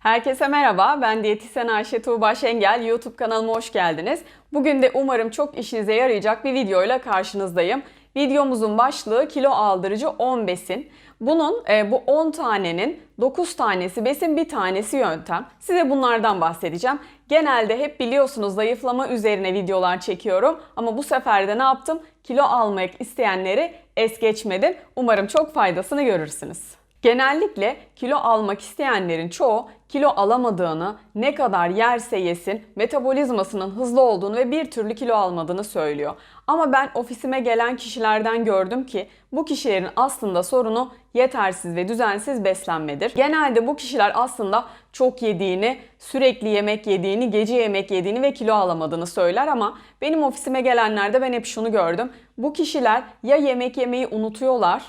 Herkese merhaba, ben diyetisyen Ayşe Tuğba Şengel. YouTube kanalıma hoş geldiniz. Bugün de umarım çok işinize yarayacak bir videoyla karşınızdayım. Videomuzun başlığı kilo aldırıcı 10 besin. Bunun e, bu 10 tanenin 9 tanesi besin, bir tanesi yöntem. Size bunlardan bahsedeceğim. Genelde hep biliyorsunuz zayıflama üzerine videolar çekiyorum ama bu sefer de ne yaptım? Kilo almak isteyenleri es geçmedim. Umarım çok faydasını görürsünüz. Genellikle kilo almak isteyenlerin çoğu kilo alamadığını, ne kadar yerse yesin, metabolizmasının hızlı olduğunu ve bir türlü kilo almadığını söylüyor. Ama ben ofisime gelen kişilerden gördüm ki bu kişilerin aslında sorunu yetersiz ve düzensiz beslenmedir. Genelde bu kişiler aslında çok yediğini, sürekli yemek yediğini, gece yemek yediğini ve kilo alamadığını söyler ama benim ofisime gelenlerde ben hep şunu gördüm. Bu kişiler ya yemek yemeyi unutuyorlar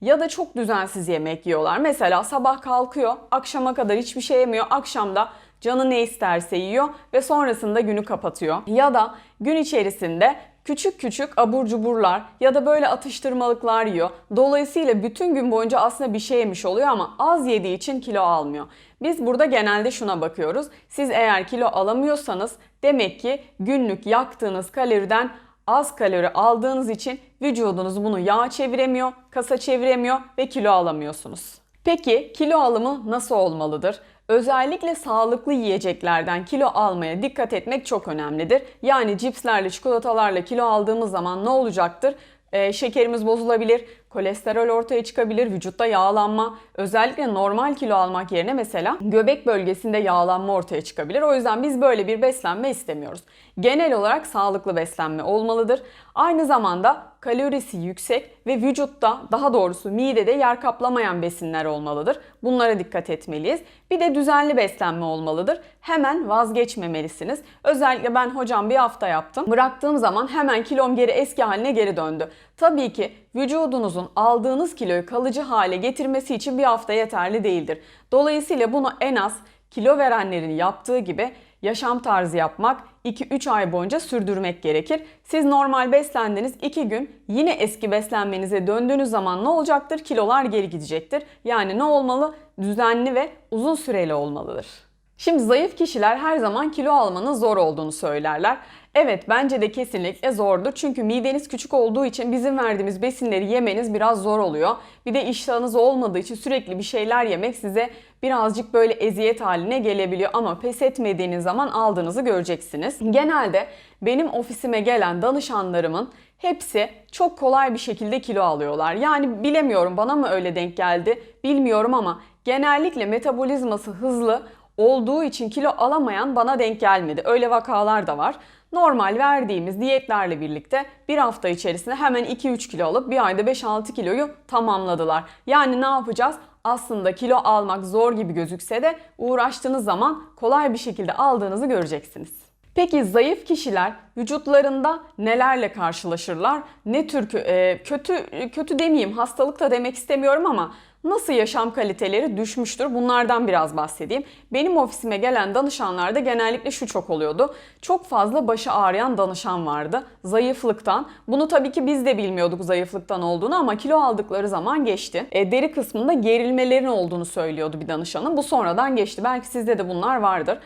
ya da çok düzensiz yemek yiyorlar. Mesela sabah kalkıyor, akşama kadar hiçbir şey yemiyor. Akşamda canı ne isterse yiyor ve sonrasında günü kapatıyor. Ya da gün içerisinde küçük küçük abur cuburlar ya da böyle atıştırmalıklar yiyor. Dolayısıyla bütün gün boyunca aslında bir şey yemiş oluyor ama az yediği için kilo almıyor. Biz burada genelde şuna bakıyoruz. Siz eğer kilo alamıyorsanız demek ki günlük yaktığınız kaloriden az kalori aldığınız için vücudunuz bunu yağ çeviremiyor, kasa çeviremiyor ve kilo alamıyorsunuz. Peki kilo alımı nasıl olmalıdır? Özellikle sağlıklı yiyeceklerden kilo almaya dikkat etmek çok önemlidir. Yani cipslerle, çikolatalarla kilo aldığımız zaman ne olacaktır? Ee, şekerimiz bozulabilir, kolesterol ortaya çıkabilir, vücutta yağlanma, özellikle normal kilo almak yerine mesela göbek bölgesinde yağlanma ortaya çıkabilir. O yüzden biz böyle bir beslenme istemiyoruz. Genel olarak sağlıklı beslenme olmalıdır. Aynı zamanda kalorisi yüksek ve vücutta daha doğrusu midede yer kaplamayan besinler olmalıdır. Bunlara dikkat etmeliyiz. Bir de düzenli beslenme olmalıdır. Hemen vazgeçmemelisiniz. Özellikle ben hocam bir hafta yaptım. Bıraktığım zaman hemen kilom geri eski haline geri döndü. Tabii ki vücudunuzun aldığınız kiloyu kalıcı hale getirmesi için bir hafta yeterli değildir. Dolayısıyla bunu en az kilo verenlerin yaptığı gibi yaşam tarzı yapmak 2-3 ay boyunca sürdürmek gerekir. Siz normal beslendiniz 2 gün yine eski beslenmenize döndüğünüz zaman ne olacaktır? Kilolar geri gidecektir. Yani ne olmalı? Düzenli ve uzun süreli olmalıdır. Şimdi zayıf kişiler her zaman kilo almanın zor olduğunu söylerler. Evet bence de kesinlikle zordur. Çünkü mideniz küçük olduğu için bizim verdiğimiz besinleri yemeniz biraz zor oluyor. Bir de iştahınız olmadığı için sürekli bir şeyler yemek size birazcık böyle eziyet haline gelebiliyor. Ama pes etmediğiniz zaman aldığınızı göreceksiniz. Genelde benim ofisime gelen danışanlarımın hepsi çok kolay bir şekilde kilo alıyorlar. Yani bilemiyorum bana mı öyle denk geldi bilmiyorum ama genellikle metabolizması hızlı olduğu için kilo alamayan bana denk gelmedi. Öyle vakalar da var. Normal verdiğimiz diyetlerle birlikte bir hafta içerisinde hemen 2-3 kilo alıp bir ayda 5-6 kiloyu tamamladılar. Yani ne yapacağız? Aslında kilo almak zor gibi gözükse de uğraştığınız zaman kolay bir şekilde aldığınızı göreceksiniz. Peki zayıf kişiler vücutlarında nelerle karşılaşırlar? Ne tür e, kötü kötü demeyeyim, hastalık da demek istemiyorum ama nasıl yaşam kaliteleri düşmüştür? Bunlardan biraz bahsedeyim. Benim ofisime gelen danışanlarda genellikle şu çok oluyordu. Çok fazla başı ağrıyan danışan vardı. Zayıflıktan. Bunu tabii ki biz de bilmiyorduk zayıflıktan olduğunu ama kilo aldıkları zaman geçti. E, deri kısmında gerilmelerin olduğunu söylüyordu bir danışanım. Bu sonradan geçti. Belki sizde de bunlar vardır.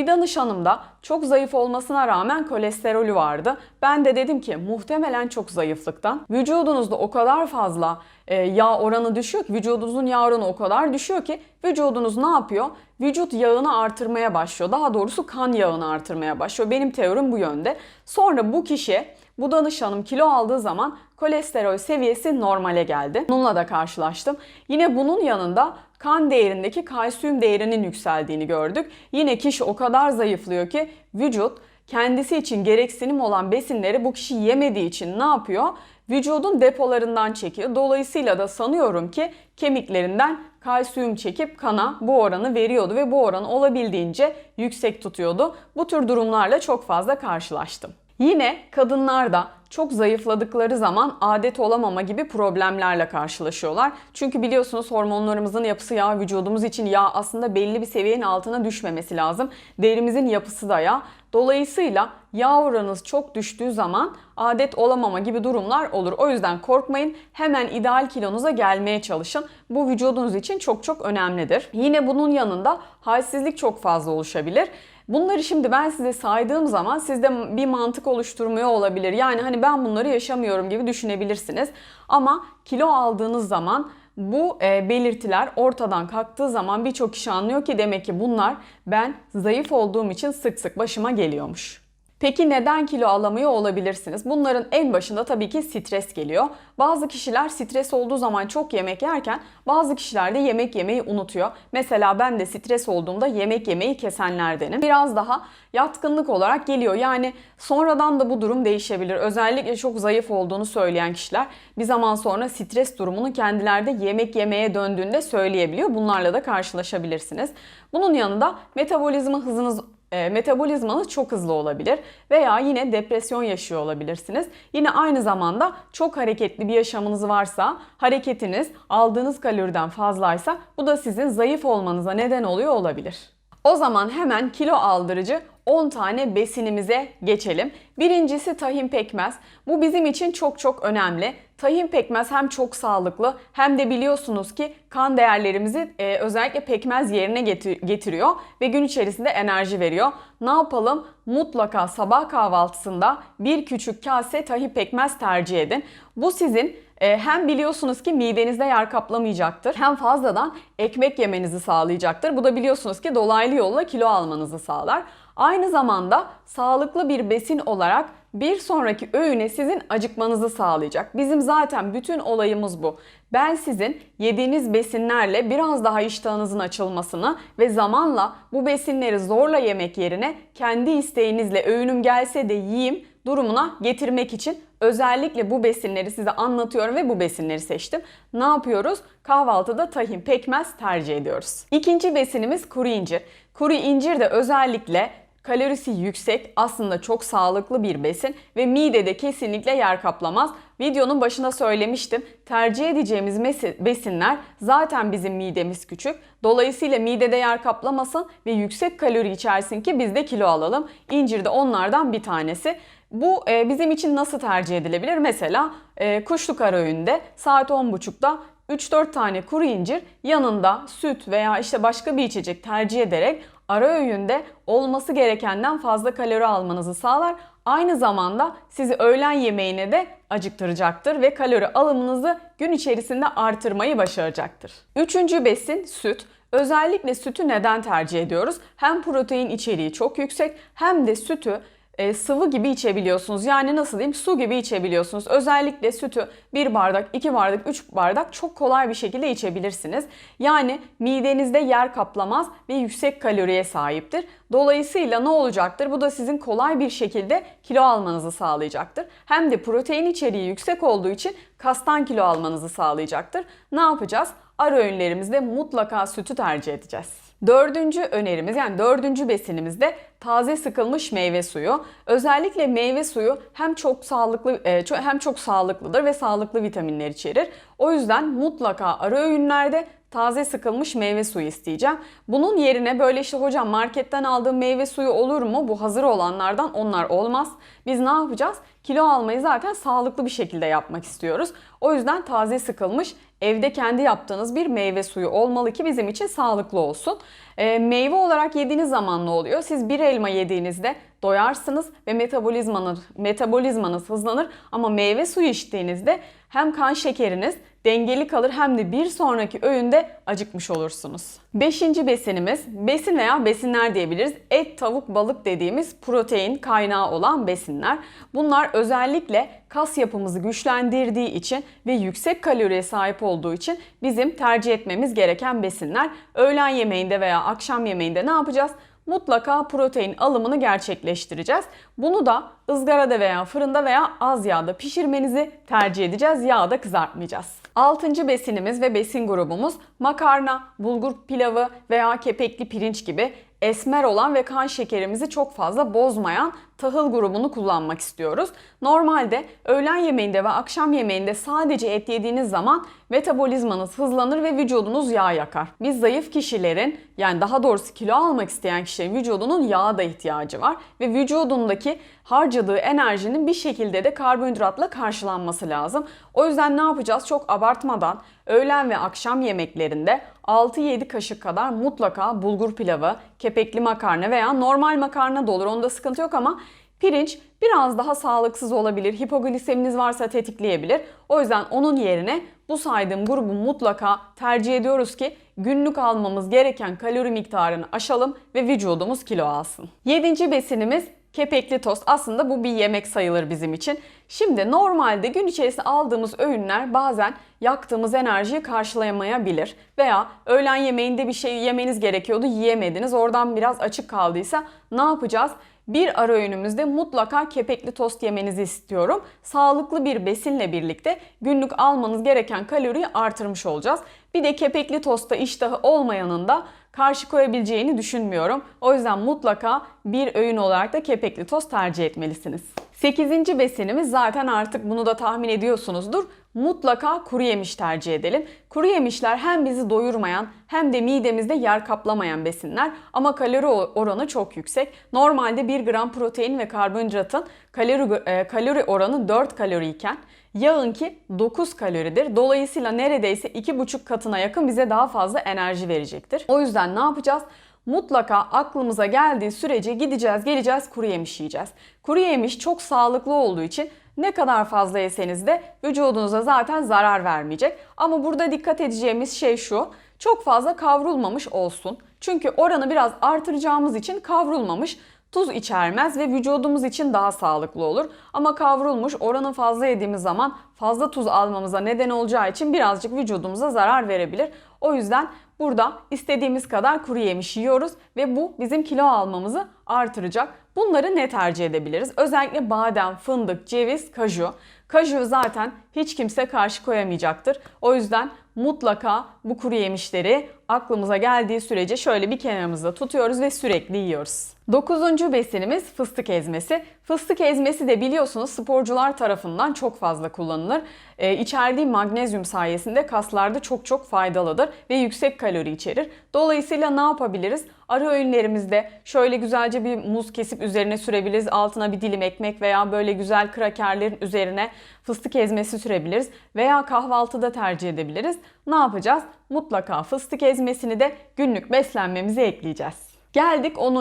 Bir danışanımda çok zayıf olmasına rağmen kolesterolü vardı. Ben de dedim ki muhtemelen çok zayıflıktan. Vücudunuzda o kadar fazla e, yağ oranı düşüyor ki vücudunuzun yağ oranı o kadar düşüyor ki vücudunuz ne yapıyor? Vücut yağını artırmaya başlıyor. Daha doğrusu kan yağını artırmaya başlıyor. Benim teorim bu yönde. Sonra bu kişi bu danışanım kilo aldığı zaman kolesterol seviyesi normale geldi. Bununla da karşılaştım. Yine bunun yanında kan değerindeki kalsiyum değerinin yükseldiğini gördük. Yine kişi o kadar zayıflıyor ki vücut kendisi için gereksinim olan besinleri bu kişi yemediği için ne yapıyor? Vücudun depolarından çekiyor. Dolayısıyla da sanıyorum ki kemiklerinden kalsiyum çekip kana bu oranı veriyordu ve bu oranı olabildiğince yüksek tutuyordu. Bu tür durumlarla çok fazla karşılaştım. Yine kadınlarda çok zayıfladıkları zaman adet olamama gibi problemlerle karşılaşıyorlar. Çünkü biliyorsunuz hormonlarımızın yapısı yağ vücudumuz için yağ aslında belli bir seviyenin altına düşmemesi lazım. Derimizin yapısı da yağ. Dolayısıyla yağ oranınız çok düştüğü zaman adet olamama gibi durumlar olur. O yüzden korkmayın. Hemen ideal kilonuza gelmeye çalışın. Bu vücudunuz için çok çok önemlidir. Yine bunun yanında halsizlik çok fazla oluşabilir. Bunları şimdi ben size saydığım zaman sizde bir mantık oluşturmuyor olabilir. Yani hani ben bunları yaşamıyorum gibi düşünebilirsiniz. Ama kilo aldığınız zaman bu e, belirtiler ortadan kalktığı zaman birçok kişi anlıyor ki demek ki bunlar ben zayıf olduğum için sık sık başıma geliyormuş. Peki neden kilo alamıyor olabilirsiniz? Bunların en başında tabii ki stres geliyor. Bazı kişiler stres olduğu zaman çok yemek yerken bazı kişiler de yemek yemeyi unutuyor. Mesela ben de stres olduğumda yemek yemeyi kesenlerdenim. Biraz daha yatkınlık olarak geliyor. Yani sonradan da bu durum değişebilir. Özellikle çok zayıf olduğunu söyleyen kişiler bir zaman sonra stres durumunu kendilerde yemek yemeye döndüğünde söyleyebiliyor. Bunlarla da karşılaşabilirsiniz. Bunun yanında metabolizma hızınız metabolizmanız çok hızlı olabilir veya yine depresyon yaşıyor olabilirsiniz. Yine aynı zamanda çok hareketli bir yaşamınız varsa, hareketiniz aldığınız kaloriden fazlaysa bu da sizin zayıf olmanıza neden oluyor olabilir. O zaman hemen kilo aldırıcı 10 tane besinimize geçelim. Birincisi tahin pekmez. Bu bizim için çok çok önemli. Tahin pekmez hem çok sağlıklı hem de biliyorsunuz ki kan değerlerimizi e, özellikle pekmez yerine getir- getiriyor ve gün içerisinde enerji veriyor. Ne yapalım? Mutlaka sabah kahvaltısında bir küçük kase tahin pekmez tercih edin. Bu sizin e, hem biliyorsunuz ki midenizde yer kaplamayacaktır hem fazladan ekmek yemenizi sağlayacaktır. Bu da biliyorsunuz ki dolaylı yolla kilo almanızı sağlar. Aynı zamanda sağlıklı bir besin olarak bir sonraki öğüne sizin acıkmanızı sağlayacak. Bizim zaten bütün olayımız bu. Ben sizin yediğiniz besinlerle biraz daha iştahınızın açılmasını ve zamanla bu besinleri zorla yemek yerine kendi isteğinizle öğünüm gelse de yiyeyim durumuna getirmek için özellikle bu besinleri size anlatıyorum ve bu besinleri seçtim. Ne yapıyoruz? Kahvaltıda tahin pekmez tercih ediyoruz. İkinci besinimiz kuru incir. Kuru incir de özellikle kalorisi yüksek, aslında çok sağlıklı bir besin ve midede kesinlikle yer kaplamaz. Videonun başında söylemiştim. Tercih edeceğimiz besinler zaten bizim midemiz küçük. Dolayısıyla midede yer kaplamasın ve yüksek kalori içersin ki biz de kilo alalım. İncir de onlardan bir tanesi. Bu e, bizim için nasıl tercih edilebilir? Mesela e, kuşluk ara öğünde saat 10.30'da 3-4 tane kuru incir yanında süt veya işte başka bir içecek tercih ederek ara öğünde olması gerekenden fazla kalori almanızı sağlar. Aynı zamanda sizi öğlen yemeğine de acıktıracaktır ve kalori alımınızı gün içerisinde artırmayı başaracaktır. Üçüncü besin süt. Özellikle sütü neden tercih ediyoruz? Hem protein içeriği çok yüksek hem de sütü e, sıvı gibi içebiliyorsunuz. Yani nasıl diyeyim su gibi içebiliyorsunuz. Özellikle sütü bir bardak, iki bardak, üç bardak çok kolay bir şekilde içebilirsiniz. Yani midenizde yer kaplamaz ve yüksek kaloriye sahiptir. Dolayısıyla ne olacaktır? Bu da sizin kolay bir şekilde kilo almanızı sağlayacaktır. Hem de protein içeriği yüksek olduğu için kastan kilo almanızı sağlayacaktır. Ne yapacağız? Ara öğünlerimizde mutlaka sütü tercih edeceğiz. Dördüncü önerimiz yani dördüncü besinimiz de taze sıkılmış meyve suyu. Özellikle meyve suyu hem çok sağlıklı e, hem çok sağlıklıdır ve sağlıklı vitaminler içerir. O yüzden mutlaka ara öğünlerde taze sıkılmış meyve suyu isteyeceğim. Bunun yerine böyle işte hocam marketten aldığım meyve suyu olur mu? Bu hazır olanlardan onlar olmaz. Biz ne yapacağız? Kilo almayı zaten sağlıklı bir şekilde yapmak istiyoruz. O yüzden taze sıkılmış evde kendi yaptığınız bir meyve suyu olmalı ki bizim için sağlıklı olsun. E, meyve olarak yediğiniz zaman ne oluyor? Siz bir elma yediğinizde doyarsınız ve metabolizmanız, metabolizmanız hızlanır ama meyve suyu içtiğinizde hem kan şekeriniz dengeli kalır hem de bir sonraki öğünde acıkmış olursunuz. Beşinci besinimiz, besin veya besinler diyebiliriz. Et, tavuk, balık dediğimiz protein kaynağı olan besinler. Bunlar özellikle kas yapımızı güçlendirdiği için ve yüksek kaloriye sahip olduğu için bizim tercih etmemiz gereken besinler. Öğlen yemeğinde veya akşam yemeğinde ne yapacağız? mutlaka protein alımını gerçekleştireceğiz. Bunu da ızgarada veya fırında veya az yağda pişirmenizi tercih edeceğiz. Yağda kızartmayacağız. Altıncı besinimiz ve besin grubumuz makarna, bulgur pilavı veya kepekli pirinç gibi esmer olan ve kan şekerimizi çok fazla bozmayan tahıl grubunu kullanmak istiyoruz. Normalde öğlen yemeğinde ve akşam yemeğinde sadece et yediğiniz zaman metabolizmanız hızlanır ve vücudunuz yağ yakar. Biz zayıf kişilerin yani daha doğrusu kilo almak isteyen kişilerin vücudunun yağa da ihtiyacı var ve vücudundaki harcadığı enerjinin bir şekilde de karbonhidratla karşılanması lazım. O yüzden ne yapacağız? Çok abartmadan öğlen ve akşam yemeklerinde 6-7 kaşık kadar mutlaka bulgur pilavı, kepekli makarna veya normal makarna da olur. Onda sıkıntı yok ama pirinç biraz daha sağlıksız olabilir. Hipogliseminiz varsa tetikleyebilir. O yüzden onun yerine bu saydığım grubu mutlaka tercih ediyoruz ki günlük almamız gereken kalori miktarını aşalım ve vücudumuz kilo alsın. Yedinci besinimiz Kepekli tost aslında bu bir yemek sayılır bizim için. Şimdi normalde gün içerisinde aldığımız öğünler bazen yaktığımız enerjiyi karşılayamayabilir. Veya öğlen yemeğinde bir şey yemeniz gerekiyordu yiyemediniz. Oradan biraz açık kaldıysa ne yapacağız? Bir ara öğünümüzde mutlaka kepekli tost yemenizi istiyorum. Sağlıklı bir besinle birlikte günlük almanız gereken kaloriyi artırmış olacağız. Bir de kepekli tosta iştahı olmayanın da karşı koyabileceğini düşünmüyorum. O yüzden mutlaka bir öğün olarak da kepekli tost tercih etmelisiniz. 8. besinimiz zaten artık bunu da tahmin ediyorsunuzdur. Mutlaka kuru yemiş tercih edelim. Kuru yemişler hem bizi doyurmayan hem de midemizde yer kaplamayan besinler ama kalori oranı çok yüksek. Normalde 1 gram protein ve karbonhidratın kalori, e, kalori oranı 4 kalori iken yağınki 9 kaloridir. Dolayısıyla neredeyse 2,5 katına yakın bize daha fazla enerji verecektir. O yüzden ne yapacağız? Mutlaka aklımıza geldiği sürece gideceğiz, geleceğiz, kuru yemiş yiyeceğiz. Kuru yemiş çok sağlıklı olduğu için ne kadar fazla yeseniz de vücudunuza zaten zarar vermeyecek. Ama burada dikkat edeceğimiz şey şu. Çok fazla kavrulmamış olsun. Çünkü oranı biraz artıracağımız için kavrulmamış tuz içermez ve vücudumuz için daha sağlıklı olur. Ama kavrulmuş oranı fazla yediğimiz zaman fazla tuz almamıza neden olacağı için birazcık vücudumuza zarar verebilir. O yüzden burada istediğimiz kadar kuru yemiş yiyoruz ve bu bizim kilo almamızı artıracak. Bunları ne tercih edebiliriz? Özellikle badem, fındık, ceviz, kaju. Kaju zaten hiç kimse karşı koyamayacaktır. O yüzden mutlaka bu kuru yemişleri aklımıza geldiği sürece şöyle bir kenarımızda tutuyoruz ve sürekli yiyoruz. Dokuzuncu besinimiz fıstık ezmesi. Fıstık ezmesi de biliyorsunuz sporcular tarafından çok fazla kullanılır. Ee, içerdiği magnezyum sayesinde kaslarda çok çok faydalıdır ve yüksek kalori içerir. Dolayısıyla ne yapabiliriz? Ara öğünlerimizde şöyle güzelce bir muz kesip üzerine sürebiliriz. Altına bir dilim ekmek veya böyle güzel krakerlerin üzerine fıstık ezmesi sürebiliriz. Veya kahvaltıda tercih edebiliriz. Ne yapacağız? Mutlaka fıstık ezmesini de günlük beslenmemize ekleyeceğiz. Geldik 10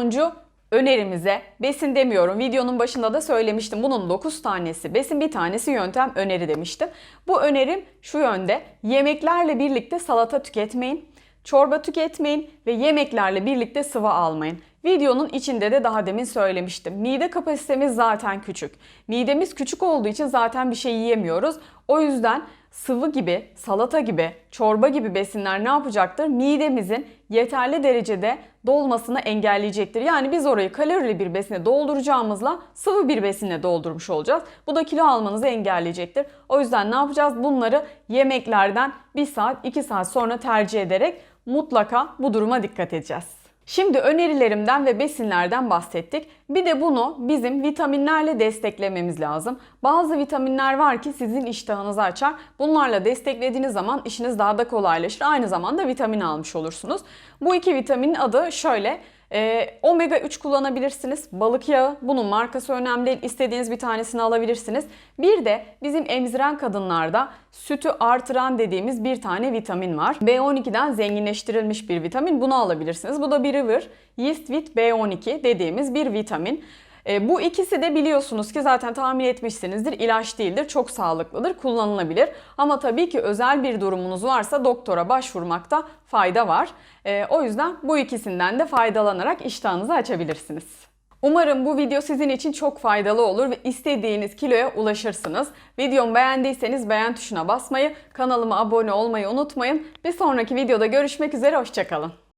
önerimize. Besin demiyorum. Videonun başında da söylemiştim. Bunun 9 tanesi besin, bir tanesi yöntem öneri demiştim. Bu önerim şu yönde. Yemeklerle birlikte salata tüketmeyin. Çorba tüketmeyin ve yemeklerle birlikte sıvı almayın. Videonun içinde de daha demin söylemiştim. Mide kapasitemiz zaten küçük. Midemiz küçük olduğu için zaten bir şey yiyemiyoruz. O yüzden sıvı gibi, salata gibi, çorba gibi besinler ne yapacaktır? Midemizin yeterli derecede dolmasını engelleyecektir. Yani biz orayı kalorili bir besine dolduracağımızla sıvı bir besine doldurmuş olacağız. Bu da kilo almanızı engelleyecektir. O yüzden ne yapacağız? Bunları yemeklerden 1 saat 2 saat sonra tercih ederek mutlaka bu duruma dikkat edeceğiz. Şimdi önerilerimden ve besinlerden bahsettik. Bir de bunu bizim vitaminlerle desteklememiz lazım. Bazı vitaminler var ki sizin iştahınızı açar. Bunlarla desteklediğiniz zaman işiniz daha da kolaylaşır. Aynı zamanda vitamin almış olursunuz. Bu iki vitaminin adı şöyle. E, omega 3 kullanabilirsiniz. Balık yağı. Bunun markası önemli değil. İstediğiniz bir tanesini alabilirsiniz. Bir de bizim emziren kadınlarda sütü artıran dediğimiz bir tane vitamin var. B12'den zenginleştirilmiş bir vitamin. Bunu alabilirsiniz. Bu da bir River Yeast with B12 dediğimiz bir vitamin. E, bu ikisi de biliyorsunuz ki zaten tahmin etmişsinizdir ilaç değildir, çok sağlıklıdır, kullanılabilir. Ama tabii ki özel bir durumunuz varsa doktora başvurmakta fayda var. E, o yüzden bu ikisinden de faydalanarak iştahınızı açabilirsiniz. Umarım bu video sizin için çok faydalı olur ve istediğiniz kiloya ulaşırsınız. Videomu beğendiyseniz beğen tuşuna basmayı, kanalıma abone olmayı unutmayın. Bir sonraki videoda görüşmek üzere, hoşçakalın.